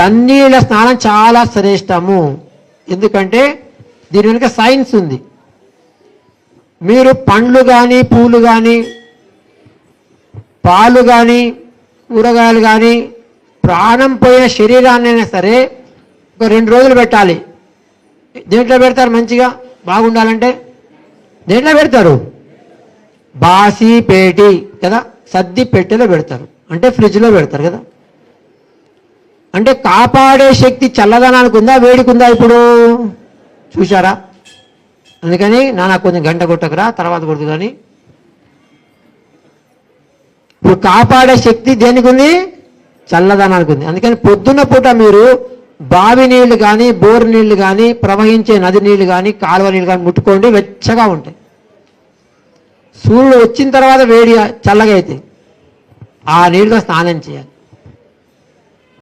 చన్నీళ్ళ స్నానం చాలా శ్రేష్టము. ఎందుకంటే దీని వెనుక సైన్స్ ఉంది. మీరు పండ్లు కానీ పూలు కానీ పాలు కానీ కూరగాయలు కానీ ప్రాణం పోయిన శరీరాన్నైనా సరే ఒక రెండు రోజులు పెట్టాలి. దేంట్లో పెడతారు మంచిగా? బాగుండాలంటే దేంట్లో పెడతారు? బాసి పేటి కదా? సర్ది పెట్టెలో పెడతారు. అంటే ఫ్రిడ్జ్లో పెడతారు కదా? అంటే కాపాడే శక్తి చల్లదనానికి ఉందా వేడికి ఉందా ఇప్పుడు? చూశారా? అందుకని నానా కొంచెం గంట కొట్టకురా తర్వాత కొడుకు కానీ ఇప్పుడు కాపాడే శక్తి దేనికి ఉంది? చల్లదనానికి ఉంది. అందుకని పొద్దున్న పూట మీరు బావి నీళ్ళు కానీ బోరు నీళ్ళు కానీ ప్రవహించే నది నీళ్ళు కానీ కాలువ నీళ్ళు కానీ ముట్టుకోండి వెచ్చగా ఉంటాయి. సూర్యుడు వచ్చిన తర్వాత వేడి చల్లగా అయితే ఆ నీళ్ళతో స్నానం చేయాలి.